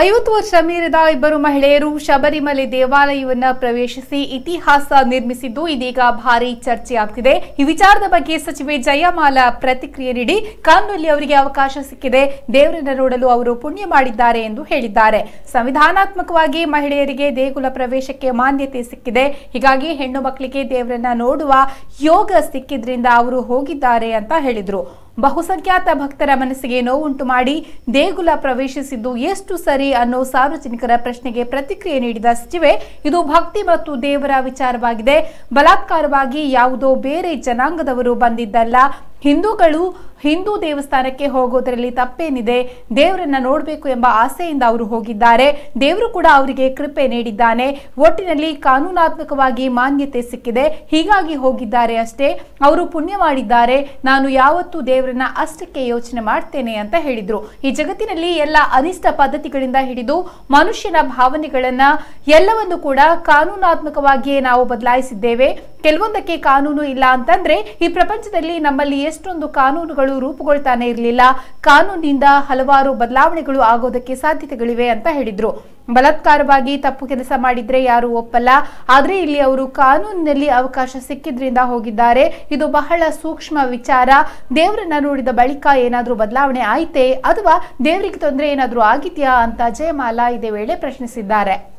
ಐವತ್ತು ವರ್ಷ ಮೀರಿದ ಇಬ್ಬರು ಮಹಿಳೆಯರು ಶಬರಿಮಲೆ ದೇವಾಲಯವನ್ನು ಪ್ರವೇಶಿಸಿ ಇತಿಹಾಸ ನಿರ್ಮಿಸಿದ್ದು ಇದೀಗ ಭಾರಿ ಚರ್ಚೆಯಾಗ್ತಿದೆ. ಈ ವಿಚಾರದ ಬಗ್ಗೆ ಸಚಿವೆ ಜಯಮಾಲಾ ಪ್ರತಿಕ್ರಿಯೆ ನೀಡಿ ಕಾನೂನಲ್ಲಿ ಅವರಿಗೆ ಅವಕಾಶ ಸಿಕ್ಕಿದೆ. ದೇವರನ್ನ ನೋಡಲು ಅವರು ಪುಣ್ಯ ಮಾಡಿದ್ದಾರೆ ಎಂದು ಹೇಳಿದ್ದಾರೆ. ಸಂವಿಧಾನಾತ್ಮಕವಾಗಿ ಮಹಿಳೆಯರಿಗೆ ದೇಗುಲ ಪ್ರವೇಶಕ್ಕೆ ಮಾನ್ಯತೆ ಸಿಕ್ಕಿದೆ. ಹೀಗಾಗಿ ಹೆಣ್ಣು ಮಕ್ಕಳಿಗೆ ದೇವರನ್ನ ನೋಡುವ ಯೋಗ ಸಿಕ್ಕಿದ್ರಿಂದ ಅವರು ಹೋಗಿದ್ದಾರೆ ಅಂತ ಹೇಳಿದ್ರು. ಬಹುಸಂಖ್ಯಾತ ಭಕ್ತರ ಮನಸ್ಸಿಗೆ ನೋವುಂಟು ಮಾಡಿ ದೇಗುಲ ಪ್ರವೇಶಿಸಿದ್ದು ಎಷ್ಟು ಸರಿ ಅನ್ನೋ ಸಾರ್ವಜನಿಕರ ಪ್ರಶ್ನೆಗೆ ಪ್ರತಿಕ್ರಿಯೆ ನೀಡಿದ ಸಚಿವೆ, ಇದು ಭಕ್ತಿ ಮತ್ತು ದೇವರ ವಿಚಾರವಾಗಿದೆ. ಬಲಾತ್ಕಾರವಾಗಿ ಯಾವುದೋ ಬೇರೆ ಜನಾಂಗದವರು ಬಂದಿದ್ದಲ್ಲ. ಹಿಂದೂಗಳು ಹಿಂದೂ ದೇವಸ್ಥಾನಕ್ಕೆ ಹೋಗೋದರಲ್ಲಿ ತಪ್ಪೇನಿದೆ? ದೇವರನ್ನ ನೋಡಬೇಕು ಎಂಬ ಆಸೆಯಿಂದ ಅವರು ಹೋಗಿದ್ದಾರೆ. ದೇವರು ಕೂಡ ಅವರಿಗೆ ಕೃಪೆ ನೀಡಿದ್ದಾನೆ. ಒಟ್ಟಿನಲ್ಲಿ ಕಾನೂನಾತ್ಮಕವಾಗಿ ಮಾನ್ಯತೆ ಸಿಕ್ಕಿದೆ. ಹೀಗಾಗಿ ಹೋಗಿದ್ದಾರೆ ಅಷ್ಟೇ. ಅವರು ಪುಣ್ಯ ಮಾಡಿದ್ದಾರೆ. ನಾನು ಯಾವತ್ತೂ ದೇವರನ್ನ ಅಷ್ಟಕ್ಕೆ ಯೋಚನೆ ಮಾಡ್ತೇನೆ ಅಂತ ಹೇಳಿದ್ರು. ಈ ಜಗತ್ತಿನಲ್ಲಿ ಎಲ್ಲ ಅನಿಷ್ಟ ಪದ್ಧತಿಗಳಿಂದ ಹಿಡಿದು ಮನುಷ್ಯನ ಭಾವನೆಗಳನ್ನ ಎಲ್ಲವನ್ನು ಕೂಡ ಕಾನೂನಾತ್ಮಕವಾಗಿಯೇ ನಾವು ಬದಲಾಯಿಸಿದ್ದೇವೆ. ಕೆಲವೊಂದಕ್ಕೆ ಕಾನೂನು ಇಲ್ಲ ಅಂತಂದ್ರೆ ಈ ಪ್ರಪಂಚದಲ್ಲಿ ನಮ್ಮಲ್ಲಿ ಎಷ್ಟೊಂದು ಕಾನೂನುಗಳು ರೂಪುಗೊಳ್ತಾನೆ ಇರಲಿಲ್ಲ. ಕಾನೂನಿನಿಂದ ಹಲವಾರು ಬದಲಾವಣೆಗಳು ಆಗೋದಕ್ಕೆ ಸಾಧ್ಯತೆಗಳಿವೆ ಅಂತ ಹೇಳಿದ್ರು. ಬಲತ್ಕಾರವಾಗಿ ತಪ್ಪು ಕೆಲಸ ಮಾಡಿದ್ರೆ ಯಾರು ಒಪ್ಪಲ್ಲ. ಆದ್ರೆ ಇಲ್ಲಿ ಅವರು ಕಾನೂನಿನಲ್ಲಿ ಅವಕಾಶ ಸಿಕ್ಕಿದ್ರಿಂದ ಹೋಗಿದ್ದಾರೆ. ಇದು ಬಹಳ ಸೂಕ್ಷ್ಮ ವಿಚಾರ. ದೇವರನ್ನ ನೋಡಿದ ಬಳಿಕ ಏನಾದ್ರೂ ಬದಲಾವಣೆ ಆಯ್ತೆ? ಅಥವಾ ದೇವರಿಗೆ ತೊಂದರೆ ಏನಾದ್ರೂ ಆಗಿದ್ಯಾ ಅಂತ ಜಯಮಾಲಾ ಇದೇ ವೇಳೆ ಪ್ರಶ್ನಿಸಿದ್ದಾರೆ.